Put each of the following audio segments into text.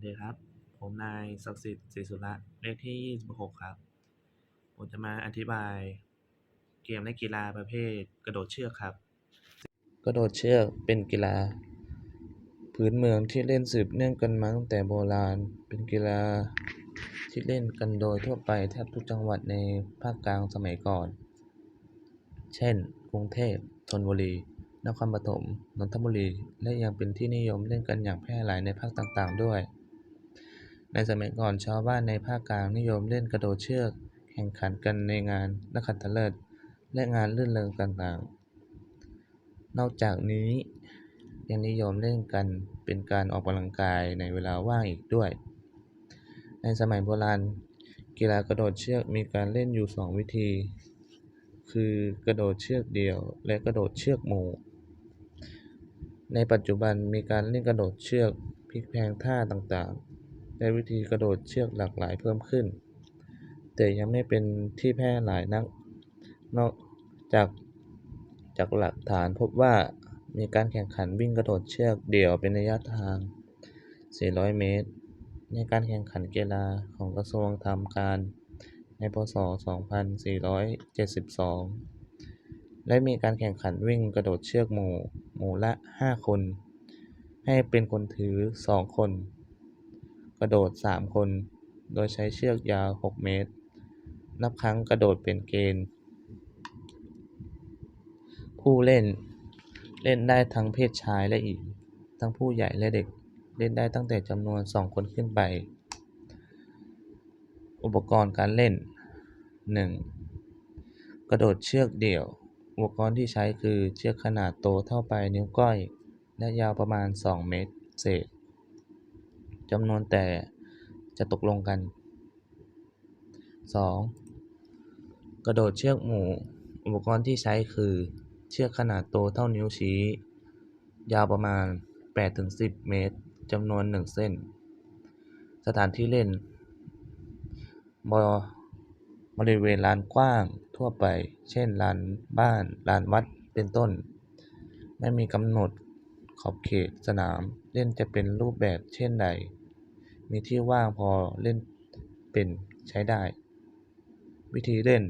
วัสดีครับ ผมนายศักดิ์สิทธิ์ศรีสุระเลขที่ 26 ครับ ผมจะมาอธิบายเกมและกีฬาประเภท กระโดดเชือกครับ กระโดดเชือกเป็นกีฬา พื้นเมืองที่เล่นสืบเนื่องกันมาตั้งแต่โบราณ เป็นกีฬาที่เล่นกันโดยทั่วไปแทบทุกจังหวัดในภาคกลางสมัยก่อน เช่น กรุงเทพธนบุรี นครปฐม นนทบุรี และยังเป็นที่นิยมเล่นกันอย่างแพร่หลายในภาคต่างๆ ด้วย ในสมัยก่อนชาวบ้านในภาคกลางนิยมเล่นกระโดดเชือก แข่งขันกันในงานนักขัตฤกษ์และงานรื่นเริงต่างๆ นอกจากนี้ยังนิยมเล่นกันเป็นการออกกำลังกายในเวลาว่างอีกด้วย ในสมัยโบราณ กีฬากระโดดเชือกมีการเล่นอยู่สองวิธี คือกระโดดเชือกเดี่ยว และกระโดดเชือกหมู่ ในปัจจุบันมีการเล่นกระโดดเชือกพลิกแพลงท่าต่างๆ และวิธีกระโดดเชือกหลากหลายเพิ่มขึ้น แต่ยังไม่เป็นที่แพร่หลายนัก นอกจากจากหลักฐานพบว่ามีการแข่งขันวิ่งกระโดดเชือกเดี่ยวเป็นระยะทาง 400 เมตร ในการแข่งขันกีฬาของกระทรวงทำการในพศ 2472 และมีการแข่งขันวิ่งกระโดดเชือกหมู่ หมู่ละ 5 คน ให้เป็นคนถือ 2 คน กระโดด 3 คน โดยใช้เชือกยาว 6 เมตร นับครั้งกระโดดเป็นเกณฑ์ ผู้เล่นเล่นได้ทั้งเพศชายและหญิง ทั้งผู้ใหญ่และเด็ก เล่นได้ตั้งแต่จำนวน 2 คนขึ้นไป อุปกรณ์การเล่น 1. กระโดดเชือกเดี่ยว อุปกรณ์ที่ใช้คือเชือกขนาดโตเท่าปลายนิ้วก้อย และยาวประมาณ 2 เมตร เศษ จำนวนแต่จะตกลงกัน 2. กระโดดเชือกหมู่ อุปกรณ์ที่ใช้คือ เชือกขนาดโตเท่านิ้วชี้ ยาวประมาณ 8-10 เมตรจำนวน 1 เส้น สถานที่เล่นบบริเวณลานกว้างทั่วไป เช่นลานบ้านลานวัดเป็นต้น ไม่มีกำหนดขอบเขตสนามเล่นจะเป็นรูปแบบเช่นใด มีที่ว่างพอเล่นเป็นใช้ได้ วิธีเล่น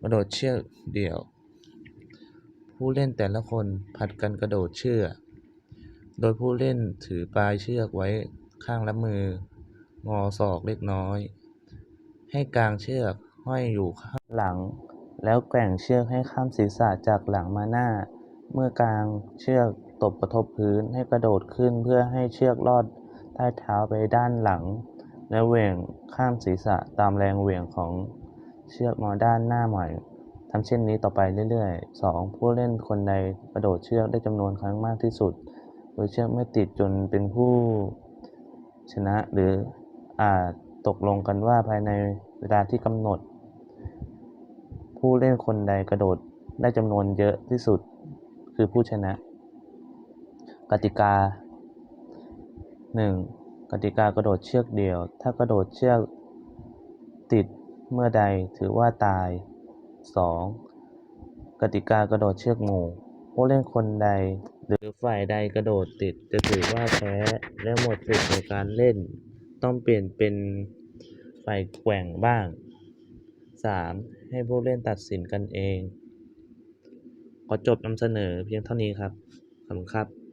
กระโดดเชือกเดี่ยว ผู้เล่นแต่ละคนผลัดกันกระโดดเชือกโดยผู้เล่นถือปลายเชือกไว้ข้างละมือ งอศอกเล็กน้อย ให้กลางเชือกห้อยอยู่ข้างหลัง แล้วแกว่งเชือกให้ข้ามศีรษะจากหลังมาหน้า เมื่อกางเชือกตบกระทบพื้นให้กระโดดขึ้นเพื่อให้เชือกลอด ใต้เท้าไปด้านหลัง และเหวี่ยงข้ามศีรษะตามแรงเหวี่ยงของเชือกมาด้านหน้าใหม่ทำเช่นนี้ต่อไปเรื่อยๆ 2. ผู้เล่นคนใดกระโดดเชือกได้จำนวนครั้งมากที่สุด โดยเชือกไม่ติดจนเป็นผู้ชนะหรืออาจตกลงกันว่าภายในเวลาที่กำหนด ผู้เล่นคนใดกระโดดได้จำนวนเยอะที่สุด คือผู้ชนะ กติกา 1. กติกากระโดดเชือกเดี่ยว ถ้ากระโดดเชือกติดเมื่อใดถือว่าตาย 2. กติกากระโดดเชือกหมู่ผู้เล่นคนใดหรือฝ่ายใดกระโดดติดจะถือว่าแพ้และหมดสิทธิ์ในการเล่น ต้องเปลี่ยนเป็นฝ่ายแกว่งบ้าง 3. ให้ผู้เล่นตัดสินกันเอง ขอจบนำเสนอเพียงเท่านี้ครับ ขอบคุณครับ